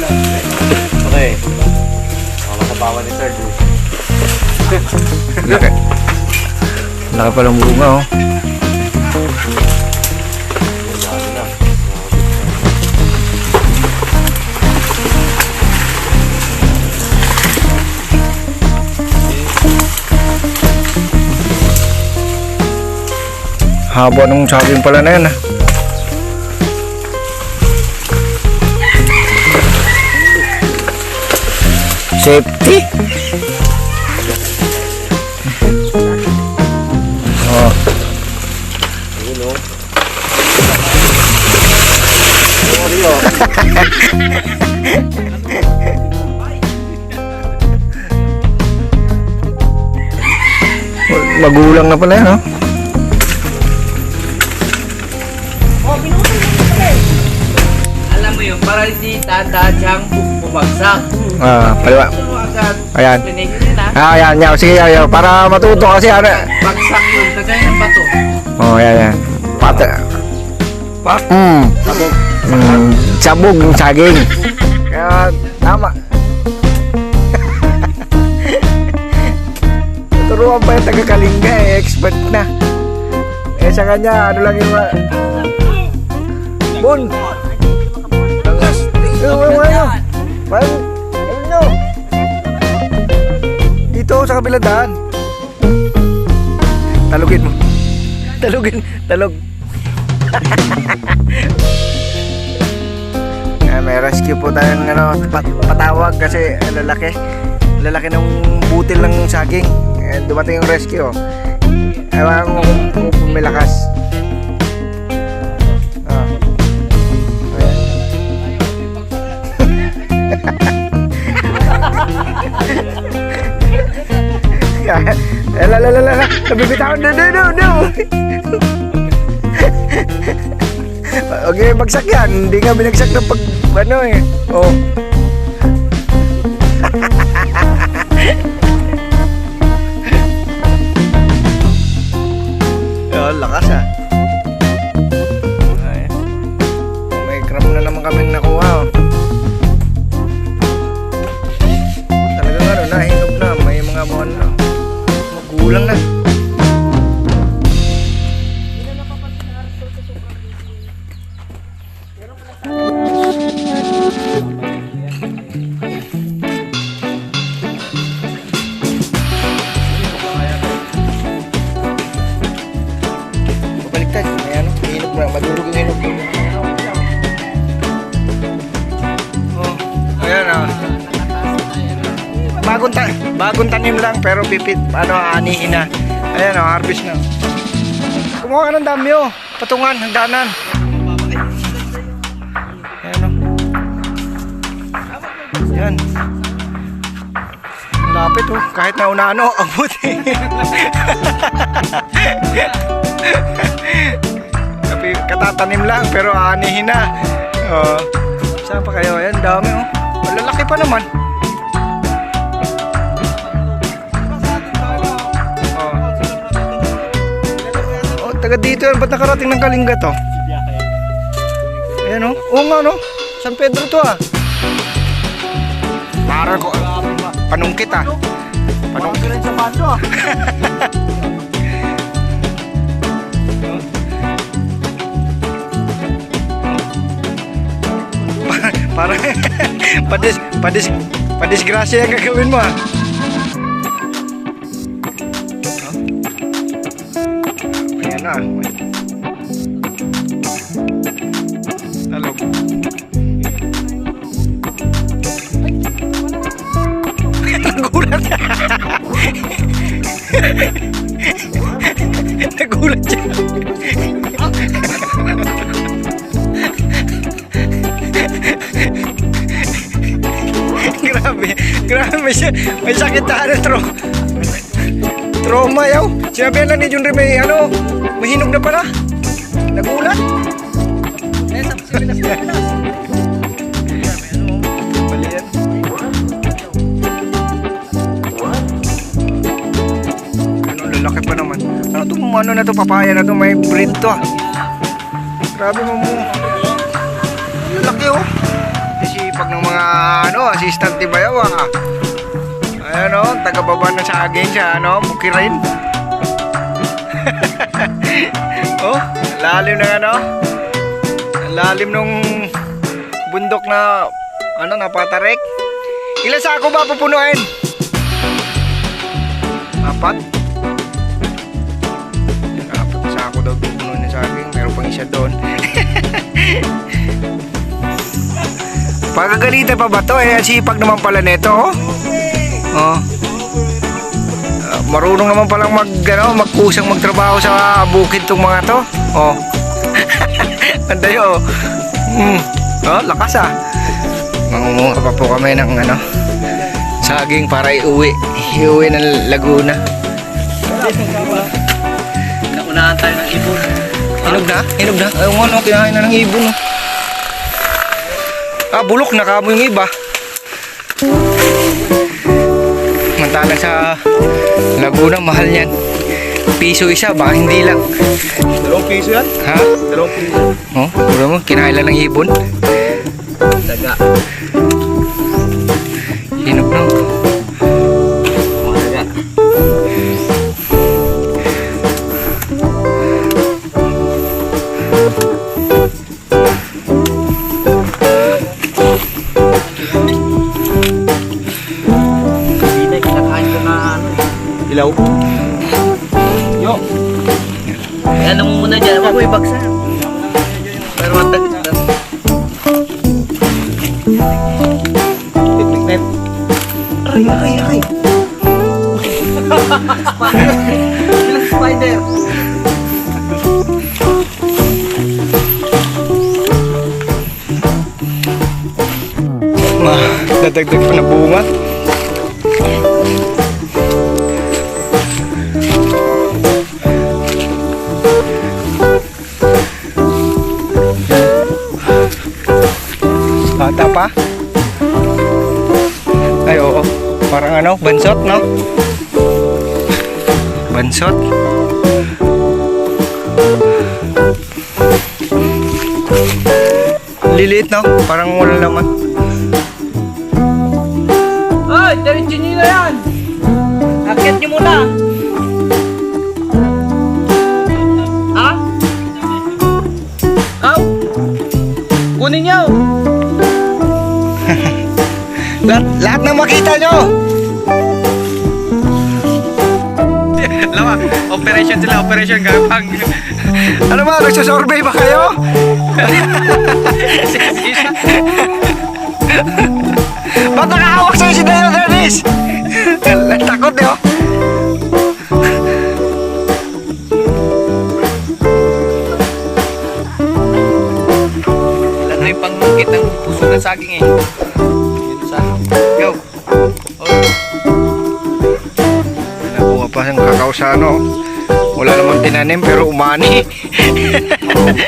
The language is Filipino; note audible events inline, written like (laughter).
Okay. Baka masabawan ni Sir Drew. Laki. Laki palang bunga oh. Haba nung chopping pala na yan ah. Safety. Oh. Magulang na pala yan, oh. Para hindi tanda siyang bu- bumagsak. Ah, paliwa. Ayan. Ah, yan, yan. Sige, yan, yan. Para matuto kasi, ano. Bagsak yun, kagaya ng bato. Oh, yan, yan. Pata. Pa mm. Sabog. Mm, sabog yung saging. Kaya, tama. (laughs) Turuan pa yung taga-kalinga eh. Expert na. Eh, sa kanya, ano lang yung... ah, Bun! Eh, wala. Wala. Ayun nyo. Dito, sa kabilang daan. Talugin mo. (laughs) Talugin. Talog. (laughs) Ah, may rescue po tayong ano, pat patawag kasi lalaki. Lalaki ng butil ng saging. Eh, dumating yung rescue. Ewan ko kung, kung may lakas. Nabibitawan. No, no, no, no. (laughs) Okay, bagsak yan. Hindi nga binagsak ng pag... Ano eh. Oh. Yan, (laughs) lakas ah. Ay. May cram na naman kami nakuha oh. Talagang ano, nahinog na. May mga mga ano. Magulang na. Madurog yung hinog. Oh, ayan ah. Bagong, ta bagong tanim lang pero pipit, ano, anihin na. Ayan oh, harvest na. Kumuha ka ng dami oh. Patungan, hagdanan. Ayan oh. Yan. Ang Lapit oh. Kahit na unano, ang (laughs) buti. (laughs) Katatanim lang pero aanihin na. Oh. Saan pa kayo? Ayan, dami oh. Malalaki pa naman. Oh. Oh, taga dito yan. Ba't nakarating ng Kalinga to? Ayan oh. Oo nga no. San Pedro to ah. Para ko. Panungkit ah. Panungkit. sa bando ah. (laughs) (laughs) padis padis padisgrasya yung gagawin mo ah. Ayan na. Talog. (laughs) Nagulat. (laughs) Nagulat siya. Grabe. Grabe. May, may sakit na ano. Tro trauma yaw. Sinabihan lang ni Junri may ano. Mahinog na pala. Nagulat. Eh, sa. Mali yan. Ano, lalaki pa naman. Ano to, ano na to, papaya na to, may breed to ah. Grabe mo mo. Ano, assistant ni Bayaw ah. Ano, taga-baba ng saging siya, ano, mukirin. (laughs) oh, lalim ng ano, lalim nung bundok na, ano, napatarek. Ilan sako ba pupunuin? Apat? Apat na sako daw pupunuin ng saging. Meron pang isa doon. (laughs) Pagkagalita pa ba to? Eh, sipag naman pala nito, oh. Oh. Ah, marunong naman palang mag, ano, magkusang magtrabaho sa bukid tong mga to. Oh. (laughs) Anday, oh. Hmm. Oh, lakas ah. Mangunguha pa po kami ng ano, saging para iuwi. Iuwi ng Laguna. Naunahan tayo ng ibon. Hinog na? Hinog na? Ayun nga, no, kinain na ng ibon. No. Ah, bulok na kamo yung iba. Mantala sa Laguna, mahal yan. Piso isa, baka hindi lang. Dalawang piso yan? Ha? Dalawang piso. Oh, puro mo, kinain lang ng ibon. Daga. Hinog na. Ilaw. Yo. Ano mo muna dyan? Huwag mo ibagsak. Pero matag. Picnic net. Ay, ay, ay. Ilang spider. Ma, dadagdag pa na bunga. Bata pa? Ay, oo. Parang ano, bansot, no? Bansot. Liliit, no? Parang wala naman. Ay, diretso nyo na yan. Akit nyo muna. Lahat na makita nyo! (laughs) Lama, operation sila, operation gapang. (laughs) Ano ba, nagsasurvey ba kayo? (laughs) Ba't nakahawak sa'yo si Dayo Dennis? Takot. Wala na yung pangungkit ng puso ng saging eh. Sa ano. Wala namang tinanim pero umani. (laughs)